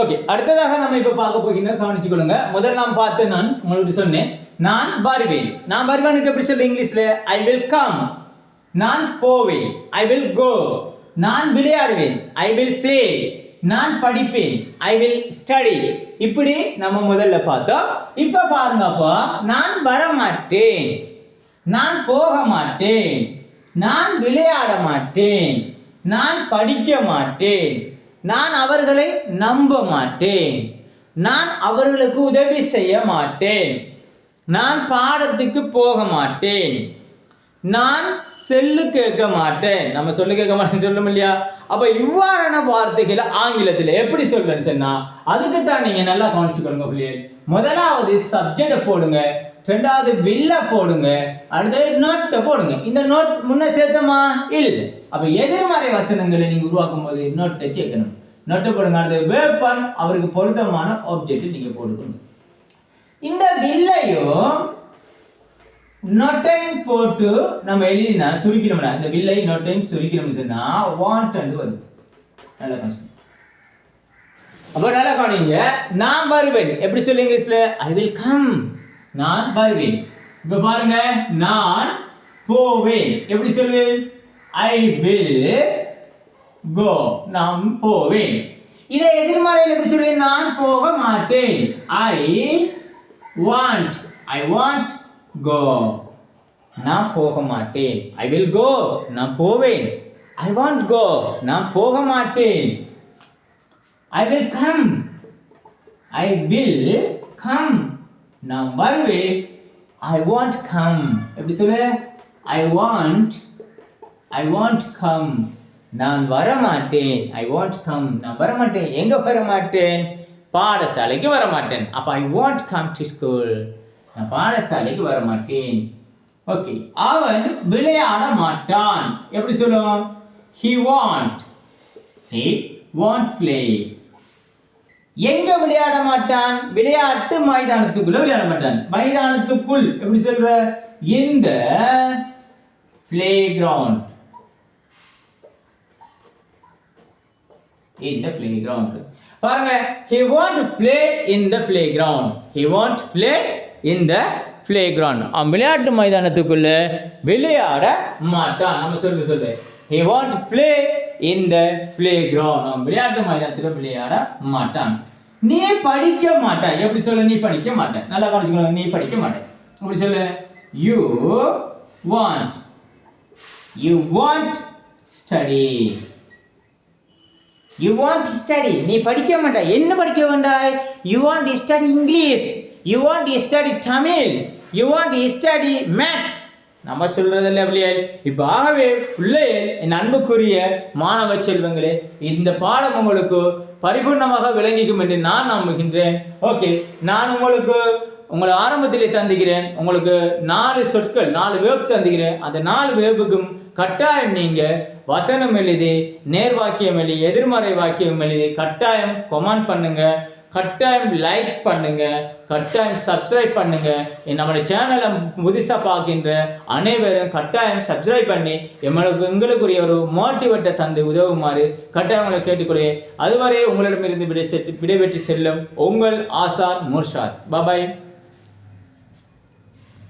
Okay அடுத்ததாக நம்ம இப்ப பார்க்க போகின்றோம் கவனிச்சுக்கொள்ளுங்க. முதல் நாம் பார்த்து நான் உங்களுக்கு சொன்னேன். நான் வருவேன். நான் வருவேனுக்கு எப்படி சொல்ல இங்கிலீஷ்ல? ஐ வில் கம் நான் போவேன். ஐ வில் கோ நான் விளையாடுவேன். ஐ வில் பிளே நான் படிப்பேன். ஐ வில் ஸ்டடி இப்படி நம்ம முதல்ல பார்த்தோம். இப்போ பாருங்கப்போ நான் வர மாட்டேன் நான் போக மாட்டேன் நான் விளையாட மாட்டேன் நான் படிக்க மாட்டேன் நான் அவர்களை நம்ப மாட்டேன் நான் அவர்களுக்கு உதவி செய்ய மாட்டேன் நான் பாடத்துக்கு போக மாட்டேன் நான் செல்லு கேட்க மாட்டேன் நம்ம சொல்லு கேட்க மாட்டேன்னு சொல்ல இல்லையா? அப்ப இவ்வாறான வார்த்தைகளை ஆங்கிலத்தில் எப்படி சொல்றேன்னு சொன்னா அதுக்கு தான் நீங்க நல்லா கவனிச்சுக்கணுங்க பிள்ளைகள் முதலாவது சப்ஜெக்டை போடுங்க. ரெண்டாவது வில்ல போடுங்க அடுத்தது நோட்டை போடுங்க. இந்த நோட் முன்ன சேர்த்தமா? இல்லை. அப்ப எதிர்மறை வசனங்களை நீங்க உருவாக்கும் போது நோட்டை சேர்க்கணும். நோட்டை போடுங்க அடுத்தது வேப்பன் அவருக்கு பொருத்தமான ஆப்ஜெக்ட் நீங்க போட்டுக்கணும். இந்த வில்லையும் நொட்டையும் போட்டு நம்ம எழுதினா சுருக்கணும்னா இந்த வில்லை நொட்டையும் சுருக்கணும்னு சொன்னா வாண்ட் அண்ட் வருது நல்ல கவனிச்சு அப்போ நல்லா கவனிங்க. நான் வருவேன். எப்படி சொல்லு இங்கிலீஷ்ல? ஐ வில் கம் நான் வருவேன். இப்போ பாருங்க நான் போவேன். எப்படி சொல்லுவேன் ஐ வில் கோ நான் போவேன். இதை எதிர்மறையில் எப்படி சொல்லுவேன் நான் போக மாட்டேன். ஐ வாண்ட் ஐ வாண்ட் கோ நான் போக மாட்டேன். ஐ வில் கோ நான் போவேன். ஐ வாண்ட் கோ நான் போக மாட்டேன். I will come I will come நான் வருவேன் ஐ வாண்ட் கம் எப்படி சொல்லு? I want I want come நான் வர மாட்டேன் ஐ வாண்ட் கம் நான் வர மாட்டேன் எங்க வர மாட்டேன் பாடசாலைக்கு வர மாட்டேன் அப்ப I want come to school நான் பாடசாலைக்கு வர மாட்டேன் ஓகே அவன் விளையாட மாட்டான். எப்படி சொல்லுவோம் he want he want play எங்க விளையாட மாட்டான்? விளையாட்டு மைதானத்துக்குள்ள விளையாட மாட்டான். மைதானத்துக்குள் எப்படி சொல்ற? இந்த playground in the playground. பாருங்க he in play in the playground. He want play in the playground. அவன் விளையாட்டு மைதானத்துக்குள்ள விளையாட மாட்டான். நம்ம சொல்லு சொல்லு. He வாண்ட் play இந்த பிளே கிரவுண்ட் அவன் விளையாட்டு மைதானத்தில் விளையாட மாட்டான். நீ படிக்க மாட்டாய். எப்படி சொல்ல? நீ படிக்க மாட்ட நல்லா கவனிச்சுக்கணும் நீ படிக்க மாட்டேன் எப்படி சொல்லு? You want you want study you want study நீ படிக்க மாட்டாய். என்ன படிக்க வேண்டாய்? You want study English you want study Tamil you want study maths நம்ம சொல்றதில்ல பிள்ளைகள் இப்போ ஆகவே பிள்ளைகள் என் அன்புக்குரிய மாணவ செல்வங்களே இந்த பாடம் உங்களுக்கு பரிபூர்ணமாக விளங்கிக்கும் என்று நான் நம்புகின்றேன். ஓகே நான் உங்களுக்கு உங்களை ஆரம்பத்திலே தந்துகிறேன். உங்களுக்கு நாலு சொற்கள் நாலு வேப் தந்துகிறேன். அந்த நாலு வேப்புக்கும் கட்டாயம் நீங்க வசனம் எழுதி நேர் வாக்கியம் எழுதி எதிர்மறை வாக்கியம் எழுதி கட்டாயம் கொமெண்ட் பண்ணுங்க. கட்டாயம் லைக் பண்ணுங்க கட்டாயம் சப்ஸ்கிரைப் பண்ணுங்க. நம்மளுடைய சேனலை புதுசாக பார்க்கின்ற அனைவரும் கட்டாயம் சப்ஸ்கிரைப் பண்ணி எங்களுக்கு எங்களுக்குரிய ஒரு மோட்டிவேட்டை தந்து உதவுமாறு கட்டாயம் உங்களை கேட்டுக்கொள்கிறேன். அதுவரை உங்களிடமிருந்து விடை செட்டு விடைபெற்று செல்லும் உங்கள் ஆசான் முர்ஷாத். பபாய்